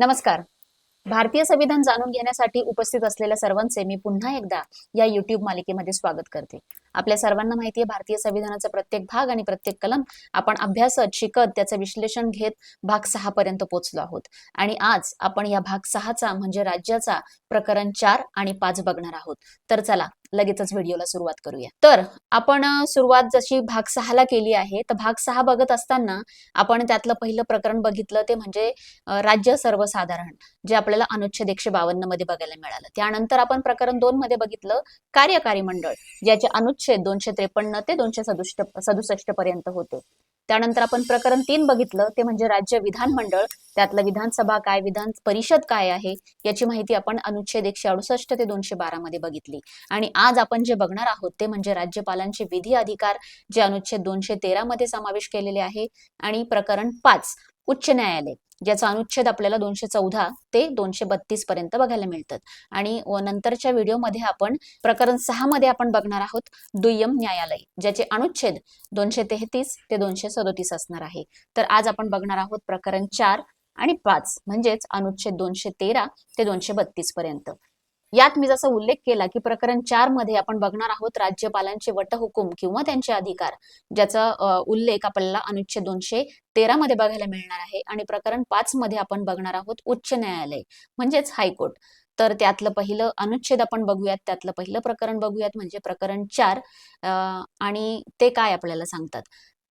नमस्कार. भारतीय संविधान जाणून घेण्यासाठी उपस्थित असलेल्या सर्वांचे मी पुन्हा एकदा या युट्यूब मालिकेमध्ये स्वागत करते. आपल्या सर्वांना माहिती आहे भारतीय संविधानाचा प्रत्येक भाग आणि प्रत्येक कलम आपण अभ्यासत शिकत त्याचं विश्लेषण घेत भाग सहा पर्यंत पोहोचलो आहोत. आणि आज आपण या भाग सहाचा म्हणजे राज्याचा प्रकरण चार आणि पाच बघणार आहोत. तर चला लगेचच व्हिडिओला सुरुवात करूया. तर आपण सुरुवात जशी भाग सहाला केली आहे तर भाग सहा बघत असताना आपण त्यातलं पहिलं प्रकरण बघितलं ते म्हणजे राज्य सर्वसाधारण जे आपल्याला अनुच्छेद एकशे बावन्नमध्ये बघायला मिळालं. त्यानंतर आपण प्रकरण दोन मध्ये बघितलं कार्यकारी मंडळ ज्याचे अनुच्छेद दोनशे त्रेपन्न ते दोनशे सदुष्ट सदुसष्ट पर्यंत होते. त्यानंतर आपण प्रकरण तीन बघितलं ते म्हणजे राज्य विधानमंडळ त्यातलं विधानसभा काय विधान परिषद काय आहे याची माहिती आपण अनुच्छेद एकशे अडुसष्ट ते दोनशे बारा मध्ये बघितली. आणि आज आपण जे बघणार आहोत ते म्हणजे राज्यपालांचे विधी अधिकार जे अनुच्छेद दोनशे तेरा मध्ये समावेश केलेले आहे. आणि प्रकरण पाच उच्च न्यायालय ज्याचा अनुच्छेद आपल्याला दोनशे चौदा ते दोनशे बत्तीस पर्यंत बघायला मिळतात. आणि व नंतरच्या व्हिडिओमध्ये आपण प्रकरण सहा मध्ये आपण बघणार आहोत दुय्यम न्यायालय ज्याचे अनुच्छेद दोनशे तेहतीस ते दोनशे सदोतीस असणार आहे. तर आज आपण बघणार आहोत प्रकरण चार आणि पाच म्हणजेच अनुच्छेद दोनशे तेरा ते दोनशे बत्तीस पर्यंत. यात मी जसा उल्लेख केला की प्रकरण चारमध्ये आपण बघणार आहोत राज्यपालांचे वटहुकूम किंवा त्यांचे अधिकार ज्याचा उल्लेख आपल्याला अनुच्छेद दोनशे तेरा मध्ये बघायला मिळणार आहे. आणि प्रकरण पाच मध्ये आपण बघणार आहोत उच्च न्यायालय म्हणजेच हायकोर्ट. तर त्यातलं पहिलं अनुच्छेद आपण बघूयात त्यातलं पहिलं प्रकरण बघूयात म्हणजे प्रकरण चार आणि ते काय आपल्याला सांगतात?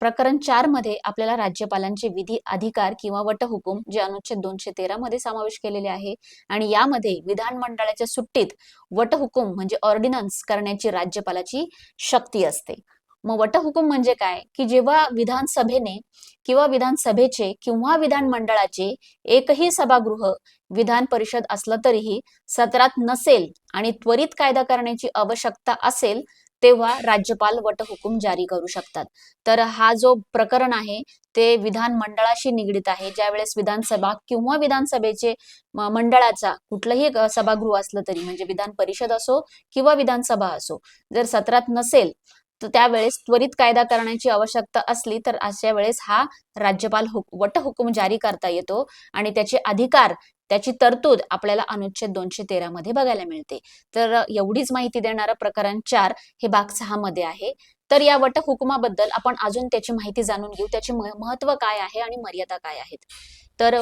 प्रकरण चारमध्ये आपल्याला राज्यपालांचे विधी अधिकार किंवा वटहुकूम जे अनुच्छेद दोनशे तेरा मध्ये समावेश केलेले आहे. आणि यामध्ये विधानमंडळाच्या सुट्टीत वटहुकूम म्हणजे ऑर्डिनन्स करण्याची राज्यपालाची शक्ती असते. मग वटहुकूम म्हणजे काय? की जेव्हा विधानसभेने किंवा विधानसभेचे किंवा विधानमंडळाचे एकही सभागृह विधान परिषद असलं तरीही सत्रात नसेल आणि त्वरित कायदा करण्याची आवश्यकता असेल तेव्हा राज्यपाल वटहुकूम जारी करू शकतात. तर हा जो प्रकरण आहे ते विधान मंडळाशी निगडीत आहे. ज्यावेळेस विधानसभा किंवा विधानसभेचे मंडळाचा कुठलंही सभागृह असलं तरी म्हणजे विधान परिषद असो किंवा विधानसभा असो जर सत्रात नसेल त्यावेळेस त्वरित कायदा करण्याची आवश्यकता असली तर अशा वेळेस हा राज्यपाल हुक वटहुकूम जारी करता येतो आणि त्याचे अधिकार त्याची तरतूद आपल्याला अनुच्छेद दोनशे तेरा मध्ये बघायला मिळते. तर एवढीच माहिती देणारं प्रकरण चार हे भाग सहा मध्ये आहे. तर या वटहुकुमाबद्दल आपण अजून त्याची माहिती जाणून घेऊ. त्याचे महत्त्व काय आहे आणि मर्यादा काय आहेत? तर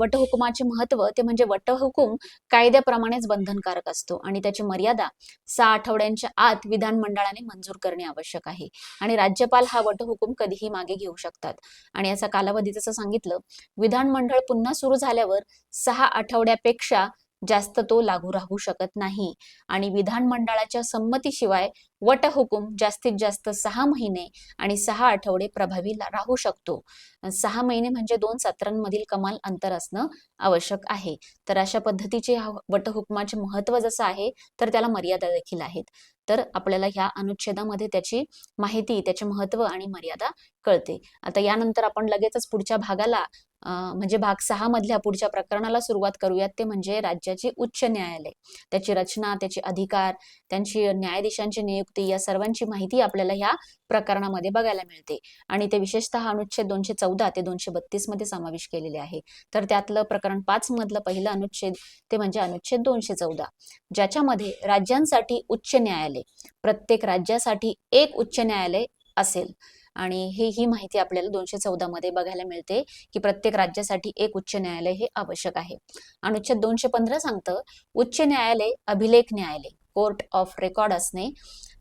वटहुकुमाचे महत्त्व ते म्हणजे वटहुकूम कायद्याप्रमाणेच बंधनकारक असतो आणि त्याची मर्यादा सहा आठवड्यांच्या आत विधानमंडळाने मंजूर करणे आवश्यक आहे. आणि राज्यपाल हा वटहुकूम कधीही मागे घेऊ शकतात. आणि याचा कालावधी जसं सांगितलं विधानमंडळ पुन्हा सुरू झाल्यावर सहा आठवड्यापेक्षा जास्त तो लागू राहू शकत नाही. आणि विधानमंडळाच्या संमतीशिवाय वटहुकूम जास्तीत जास्त सहा महिने आणि सहा आठवडे प्रभावी राहू शकतो. सहा महिने म्हणजे दोन सत्रांमधील कमाल अंतर असणं आवश्यक आहे. तर अशा पद्धतीचे हा वटहुकमाचे महत्त्व जसं आहे तर त्याला मर्यादा देखील आहेत. तर आपल्याला ह्या अनुच्छेदामध्ये त्याची माहिती त्याचे महत्त्व आणि मर्यादा कळते. आता यानंतर आपण लगेचच पुढच्या भागाला म्हणजे भाग सहा मधल्या पुढच्या प्रकरणाला सुरुवात करूयात. ते म्हणजे राज्याची उच्च न्यायालय. त्याची रचना त्याचे अधिकार त्यांची न्यायाधीशांची नियुक्ती या सर्वांची माहिती आपल्याला ह्या प्रकरणामध्ये बघायला मिळते. आणि ते विशेषतः अनुच्छेद दोनशे चौदा ते दोनशे बत्तीसमध्ये समावेश केलेले आहे. तर त्यातलं प्रकरण पाच मधलं पहिलं अनुच्छेद ते म्हणजे अनुच्छेद दोनशे चौदा. ज्याच्यामध्ये राज्यांसाठी उच्च न्यायालय प्रत्येक राज्यासाठी एक उच्च न्यायालय असेल. आणि हे ही माहिती आपल्याला दोनशे चौदा मध्ये बघायला मिळते की प्रत्येक राज्यासाठी एक उच्च न्यायालय हे आवश्यक आहे. अनुच्छेद दोनशे पंधरा सांगतं उच्च न्यायालय अभिलेख न्यायालय कोर्ट ऑफ रेकॉर्ड असणे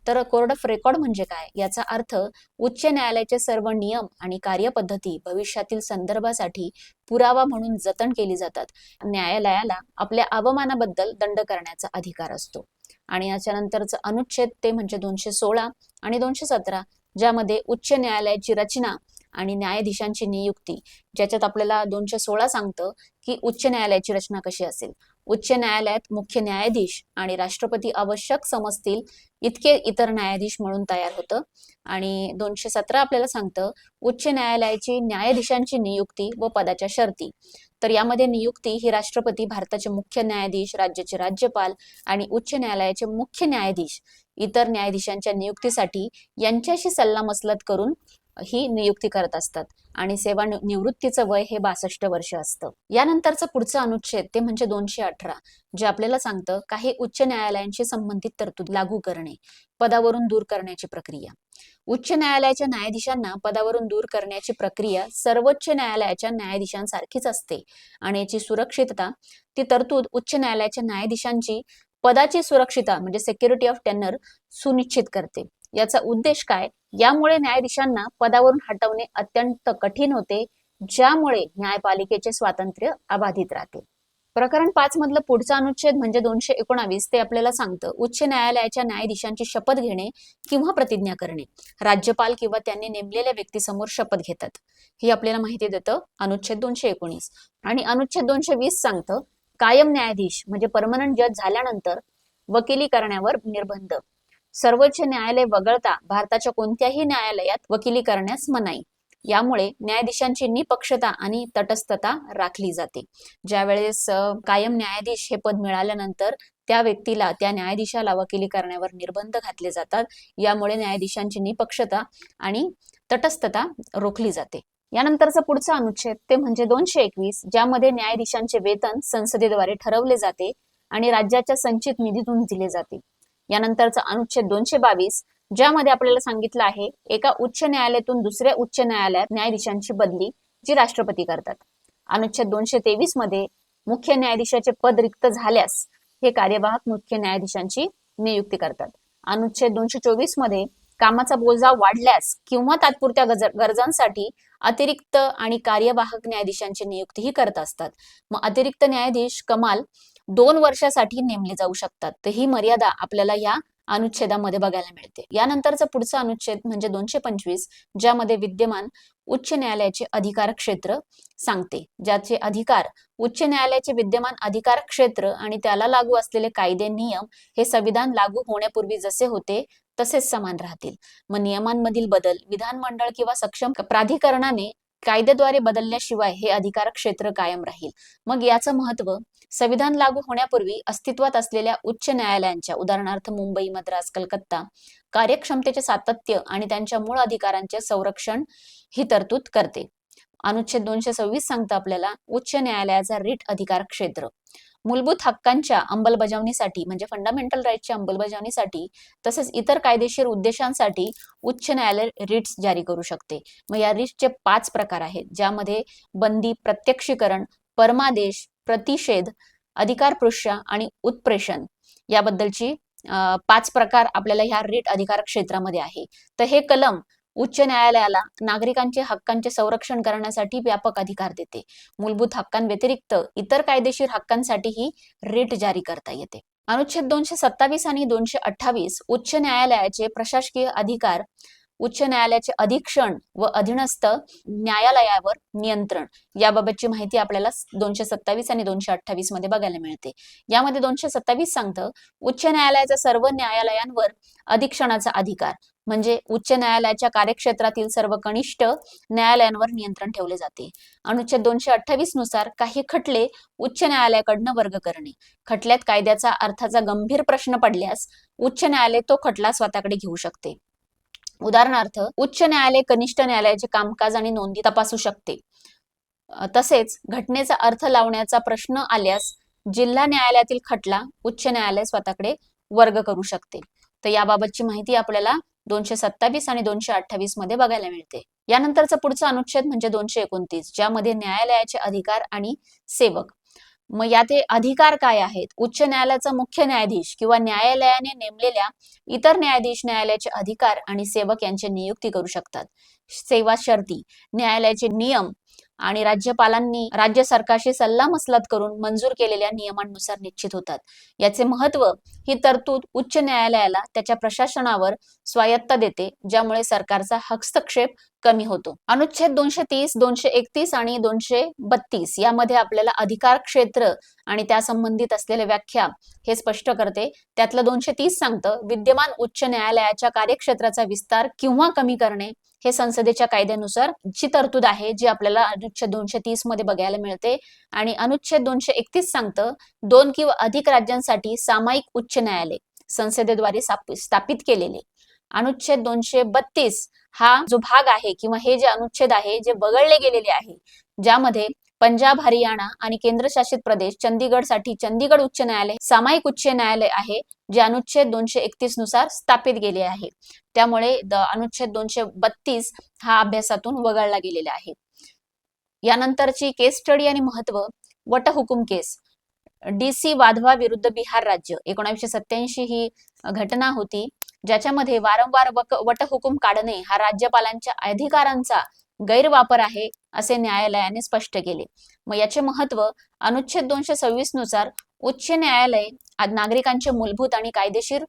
तर कोर्ट ऑफ रेकॉर्ड म्हणजे काय? याचा अर्थ उच्च न्यायालयाचे सर्व नियम आणि कार्यपद्धती भविष्यातील संदर्भासाठी पुरावा म्हणून जतन केली जातात. न्यायालयाला आपल्या अवमानाबद्दल दंड करण्याचा अधिकार असतो. आणि याच्यानंतरचं अनुच्छेद ते म्हणजे दोनशे सोळा आणि दोनशे सतरा ज्यामध्ये उच्च न्यायालयाची रचना आणि न्यायाधीशांची नियुक्ती ज्याच्यात आपल्याला दोनशे सोळा सांगतं की उच्च न्यायालयाची रचना कशी असेल. उच्च न्यायालयात मुख्य न्यायाधीश आणि राष्ट्रपती आवश्यक समजतील इतके इतर न्यायाधीश म्हणून तयार होतं. आणि दोनशे सतरा आपल्याला सांगतं उच्च न्यायालयाची न्यायाधीशांची नियुक्ती व पदाच्या शर्ती. तर यामध्ये नियुक्ती ही राष्ट्रपती भारताचे मुख्य न्यायाधीश राज्याचे राज्यपाल आणि उच्च न्यायालयाचे मुख्य न्यायाधीश इतर न्यायाधीशांच्या नियुक्तीसाठी यांच्याशी सल्लामसलत करून ही नियुक्ती करत असतात. आणि सेवा निवृत्तीचं वय हे बासष्ट वर्ष असतं. यानंतरचं पुढचं अनुच्छेद ते म्हणजे दोनशे अठरा जे आपल्याला सांगतं काही उच्च न्यायालयांशी संबंधित तरतूद लागू करणे पदावरून दूर करण्याची प्रक्रिया. उच्च न्यायालयाच्या न्यायाधीशांना पदावरून दूर करण्याची प्रक्रिया सर्वोच्च न्यायालयाच्या न्यायाधीशांसारखीच असते. आणि याची सुरक्षितता ती तरतूद उच्च न्यायालयाच्या न्यायाधीशांची पदाची सुरक्षितता म्हणजे सेक्युरिटी ऑफ टेनर सुनिश्चित करते. याचा उद्देश काय? यामुळे न्यायाधीशांना पदावरून हटवणे अत्यंत कठीण होते ज्यामुळे न्यायपालिकेचे स्वातंत्र्य अबाधित राहते. प्रकरण पाच मधलं पुढचा अनुच्छेद म्हणजे दोनशे एकोणावीस ते आपल्याला सांगतं उच्च न्यायालयाच्या न्यायाधीशांची शपथ घेणे किंवा प्रतिज्ञा करणे. राज्यपाल किंवा त्यांनी नेमलेल्या व्यक्तीसमोर शपथ घेतात. ही आपल्याला माहिती देतं अनुच्छेद दोनशे एकोणीस. आणि अनुच्छेद दोनशे वीस सांगतं कायम न्यायाधीश म्हणजे परमनंट जज झाल्यानंतर वकिली करण्यावर निर्बंध. सर्वोच्च न्यायालय वगळता भारताच्या कोणत्याही न्यायालयात वकिली करण्यास मनाई. यामुळे न्यायाधीशांची निपक्षता आणि तटस्थता राखली जाते. ज्यावेळेस कायम न्यायाधीश हे पद मिळाल्यानंतर त्या व्यक्तीला त्या न्यायाधीशाला वकिली करण्यावर निर्बंध घातले जातात. यामुळे न्यायाधीशांची निपक्षता आणि तटस्थता रोखली जाते. यानंतरचा पुढचा अनुच्छेद ते म्हणजे दोनशे एकवीस ज्यामध्ये न्यायाधीशांचे वेतन संसदेद्वारे ठरवले जाते आणि राज्याच्या संचित निधीतून दिले जाते. यानंतरचा अनुच्छेद दोनशे बावीस ज्यामध्ये आपल्याला सांगितलं आहे एका उच्च न्यायालयातून दुसऱ्या उच्च न्यायालयात न्यायाधीशांची बदली जी राष्ट्रपती करतात. अनुच्छेद दोनशे तेवीसमध्ये मुख्य न्यायाधीशाचे पद रिक्त झाल्यास हे कार्यवाहक मुख्य न्यायाधीशांची नियुक्ती करतात. अनुच्छेद दोनशे चोवीसमध्ये कामाचा बोजा वाढल्यास किंवा तात्पुरत्या गरजांसाठी अतिरिक्त आणि कार्यवाहक न्यायाधीशांची नियुक्तीही करत असतात. मग अतिरिक्त न्यायाधीश कमाल दोन वर्षासाठी नेमले जाऊ शकतात. तर ही मर्यादा आपल्याला या अनुच्छेदामध्ये बघायला मिळते. यानंतरचा पुढचा अनुच्छेद म्हणजे दोनशे पंचवीस ज्यामध्ये विद्यमान उच्च न्यायालयाचे अधिकार क्षेत्र सांगते. ज्याचे अधिकार उच्च न्यायालयाचे विद्यमान अधिकार क्षेत्र आणि त्याला लागू असलेले कायदे नियम हे संविधान लागू होण्यापूर्वी जसे होते तसेच समान राहतील. मग नियमांमधील बदल विधानमंडळ किंवा सक्षम प्राधिकरणाने कायद्याद्वारे बदलण्याशिवाय हे अधिकार क्षेत्र कायम राहील. मग याचं महत्त्व संविधान लागू होण्यापूर्वी अस्तित्वात असलेल्या उच्च न्यायालयांच्या उदाहरणार्थ मुंबई मद्रास कलकत्ता कार्यक्षमतेचे सातत्य आणि त्यांच्या मूळ अधिकारांचे संरक्षण ही तरतूद करते. अनुच्छेद दोनशे सव्वीस सांगतं आपल्याला उच्च न्यायालयाचा रिट अधिकार क्षेत्र. मूलभूत हक्कांच्या अंमलबजावणीसाठी म्हणजे फंडामेंटल राईटच्या अंमलबजावणीसाठी तसेच इतर कायदेशीर उद्देशांसाठी उच्च न्यायालय रिट्स जारी करू शकते. मग या रिट्सचे पाच प्रकार आहेत ज्यामध्ये बंदी प्रत्यक्षीकरण परमादेश प्रतिषेध अधिकार अधिकारपृष्ठा आणि उत्प्रेषण याबद्दलची पाच प्रकार आपल्याला ह्या रिट अधिकार क्षेत्रामध्ये आहे. तर हे कलम उच्च न्यायालयाला नागरिकांचे हक्कांचे संरक्षण करण्यासाठी व्यापक अधिकार देते. मूलभूत हक्कांव्यतिरिक्त इतर कायदेशीर हक्कांसाठीही रिट जारी करता येते. अनुच्छेद दोनशे सत्तावीस आणि दोनशे अठ्ठावीस उच्च न्यायालयाचे प्रशासकीय अधिकार उच्च न्यायालयाचे अधीक्षण व अधीनस्थ न्यायालयावर नियंत्रण. याबाबतची माहिती आपल्याला दोनशे सत्तावीस आणि दोनशे अठ्ठावीसमध्ये बघायला मिळते. यामध्ये दोनशे सत्तावीस सांगतं उच्च न्यायालयाच्या सर्व न्यायालयांवर अधीक्षणाचा अधिकार म्हणजे उच्च न्यायालयाच्या कार्यक्षेत्रातील सर्व कनिष्ठ न्यायालयांवर नियंत्रण ठेवले जाते. अनुच्छेद दोनशे अठ्ठावीसनुसार काही खटले उच्च न्यायालयाकडनं वर्ग करणे. खटल्यात कायद्याचा अर्थाचा गंभीर प्रश्न पडल्यास उच्च न्यायालय तो खटला स्वतःकडे घेऊ शकते. उदाहरणार्थ उच्च न्यायालय कनिष्ठ न्यायालयाचे कामकाज आणि नोंदी तपासू शकते. तसेच घटनेचा अर्थ लावण्याचा प्रश्न आल्यास जिल्हा न्यायालयातील खटला उच्च न्यायालय स्वतःकडे वर्ग करू शकते. तर याबाबतची माहिती आपल्याला दोनशे सत्तावीस आणि दोनशे अठ्ठावीसमध्ये बघायला मिळते. यानंतरचा पुढचा अनुच्छेद म्हणजे दोनशे एकोणतीस ज्यामध्ये न्यायालयाचे अधिकार आणि सेवक मग या ते अधिकार काय आहेत? उच्च न्यायालयाचा मुख्य न्यायाधीश किंवा न्यायालयाने नेमलेल्या इतर न्यायाधीश न्यायालयाचे अधिकार आणि सेवक यांची नियुक्ती करू शकतात. सेवा शर्ती न्यायालयाचे नियम आणि राज्यपालांनी राज्य सरकारशी सल्लामसलत करून मंजूर केलेल्या नियमांनुसार निश्चित होतात. याचे महत्त्व ही तरतूद उच्च न्यायालयाला त्याच्या प्रशासनावर स्वायत्ता देते ज्यामुळे सरकारचा हस्तक्षेप कमी होतो. अनुच्छेद दोनशे तीस दोनशे एकतीस आणि दोनशे बत्तीस यामध्ये आपल्याला अधिकार क्षेत्र आणि त्या संबंधित असलेल्या व्याख्या हे स्पष्ट करते. त्यातलं दोनशे तीस सांगतं विद्यमान उच्च न्यायालयाच्या कार्यक्षेत्राचा विस्तार किंवा कमी करणे हे संसदेच्या कायद्यानुसार जी तरतूद आहे जी आपल्याला अनुच्छेद दोनशे तीसमध्ये बघायला मिळते आणि अनुच्छेद दोनशे एकतीस सांगतं दोन किंवा अधिक राज्यांसाठी सामायिक उच्च न्यायालय संसदेद्वारे स्थापित केलेले. अनुच्छेद दोनशे बत्तीस हा जो भाग आहे किंवा हे जे अनुच्छेद आहे जे वगळले गेलेले आहे ज्यामध्ये पंजाब हरियाणा आणि केंद्रशासित प्रदेश चंदीगडसाठी चंदीगड उच्च न्यायालय सामायिक उच्च न्यायालय आहे जे अनुच्छेद दोनशे एकतीसनुसार स्थापित गेले आहे. त्यामुळे द- अनुच्छेद दोनशे बत्तीस हा अभ्यासातून वगळला गेलेला आहे. यानंतरची केस स्टडी आणि महत्त्व वटहुकुम केस डी सी वाधवा विरुद्ध बिहार राज्य एकोणीसशे सत्याऐंशी ही घटना होती ज्याच्यामध्ये वारंवार वक वटहुकूम काढणे हा राज्यपालांच्या अधिकारांचा गैरवापर आहे असे न्यायालयाने स्पष्ट केले. मग याचे महत्त्व अनुच्छेद दोनशे सव्वीसनुसार उच्च न्यायालय आज नागरिकांचे मूलभूत आणि कायदेशीर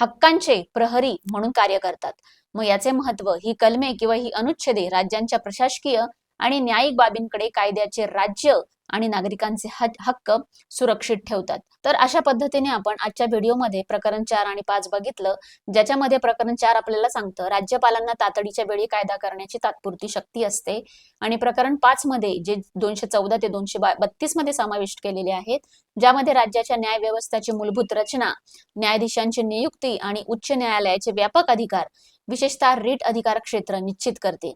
हक्कांचे प्रहरी म्हणून कार्य करतात. मग याचे महत्त्व ही कलमे किंवा ही अनुच्छेदे राज्यांच्या प्रशासकीय आणि न्यायिक बाबींकडे कायद्याचे राज्य आणि नागरिकांचे हक्क सुरक्षित ठेवतात. तर अशा पद्धतीने आपण आजच्या व्हिडिओमध्ये प्रकरण चार आणि पाच बघितलं ज्याच्यामध्ये प्रकरण चार आपल्याला सांगतं राज्यपालांना तातडीच्या वेळी कायदा करण्याची तात्पुरती शक्ती असते आणि प्रकरण पाच मध्ये जे दोनशे चौदा ते दोनशे बत्तीसमध्ये समाविष्ट केलेले आहेत ज्यामध्ये राज्याच्या न्याय व्यवस्थेची मूलभूत रचना न्यायाधीशांची नियुक्ती आणि उच्च न्यायालयाचे व्यापक अधिकार विशेषतः रीट अधिकार क्षेत्र निश्चित करते.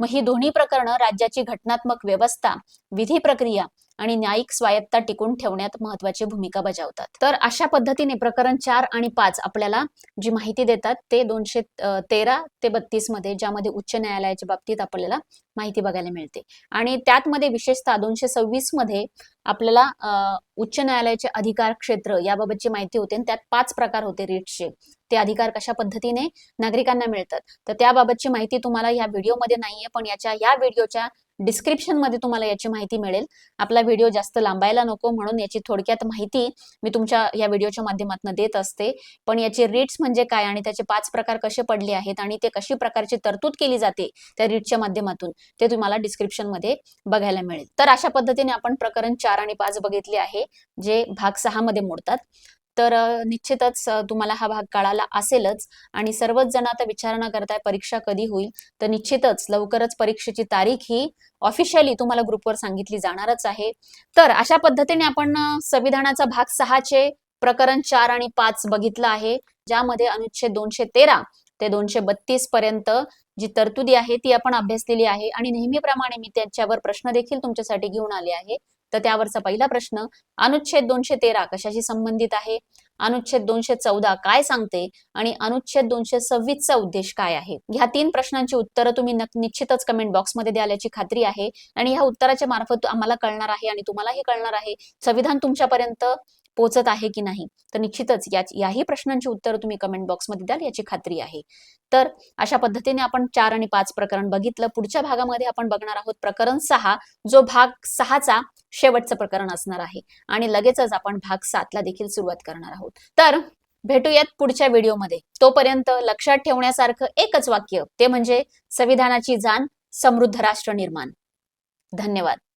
मग ही दोन्ही प्रकरणं राज्याची घटनात्मक व्यवस्था विधी प्रक्रिया आणि न्यायिक स्वायत्ता टिकून ठेवण्यात महत्वाची भूमिका बजावतात. तर अशा पद्धतीने प्रकरण चार आणि पाच आपल्याला जी माहिती देतात ते दोनशे तेरा ते बत्तीसमध्ये ज्यामध्ये उच्च न्यायालयाच्या बाबतीत आपल्याला माहिती बघायला मिळते. आणि त्यात मध्ये विशेषतः दोनशे सव्वीसमध्ये आपल्याला उच्च न्यायालयाचे अधिकार क्षेत्र याबाबतची माहिती होते आणि त्यात पाच प्रकार होते रीट्सचे ते अधिकार कशा पद्धतीने नागरिकांना मिळतात? तर त्याबाबतची माहिती तुम्हाला या व्हिडिओमध्ये नाहीये. पण याच्या या व्हिडिओच्या डिस्क्रिप्शनमध्ये तुम्हाला याची माहिती मिळेल. आपला व्हिडिओ जास्त लांबायला नको म्हणून याची थोडक्यात माहिती मी तुमच्या या व्हिडिओच्या माध्यमातून देत असते. पण याचे रीट्स म्हणजे काय आणि त्याचे पाच प्रकार कसे पडले आहेत आणि ते कशी प्रकारची तरतूद केली जाते त्या रीटच्या माध्यमातून ते तुम्हाला डिस्क्रिप्शनमध्ये बघायला मिळेल. तर अशा पद्धतीने आपण प्रकरण चार आणि पाच बघितले आहे जे भाग सहा मध्ये मोडतात. तर निश्चितच तुम्हाला हा भाग कळाला असेलच आणि सर्वच जण आता विचारणा करताय परीक्षा कधी होईल? तर निश्चितच लवकरच परीक्षेची तारीख ही ऑफिशियली तुम्हाला ग्रुपवर सांगितली जाणारच आहे. तर अशा पद्धतीने आपण संविधानाचा भाग सहाचे प्रकरण चार आणि पाच बघितलं आहे ज्यामध्ये अनुच्छेद दोनशे तेरा ते दोनशे बत्तीस पर्यंत जी तरतुदी आहे ती आपण अभ्यासलेली आहे आणि नेहमीप्रमाणे मी त्याच्यावर प्रश्न देखील तुमच्यासाठी घेऊन आले आहे. तर त्यावरचा पहिला प्रश्न अनुच्छेद दोनशे तेरा कशाशी संबंधित आहे? अनुच्छेद दोनशे चौदा काय सांगते? आणि अनुच्छेद दोनशे सव्वीसचा उद्देश काय आहे? ह्या तीन प्रश्नांची उत्तरं तुम्ही निश्चितच कमेंट बॉक्समध्ये द्याल याची खात्री आहे. आणि ह्या उत्तराच्या मार्फत आम्हाला कळणार आहे आणि तुम्हालाही कळणार आहे. संविधान तुमच्यापर्यंत पोचत आहे की नाही तर निश्चितच या याही प्रश्नांची उत्तरं तुम्ही कमेंट बॉक्समध्ये द्याल याची खात्री आहे. तर अशा पद्धतीने आपण चार आणि पाच प्रकरण बघितलं. पुढच्या भागामध्ये आपण बघणार आहोत प्रकरण सहा जो भाग सहाचा शेवटचं प्रकरण असणार आहे. आणि लगेचच आपण भाग सातला देखील सुरुवात करणार आहोत. तर भेटूयात पुढच्या व्हिडिओमध्ये. तोपर्यंत लक्षात ठेवण्यासारखं एकच वाक्य ते म्हणजे संविधानाची जाण समृद्ध राष्ट्र निर्माण. धन्यवाद.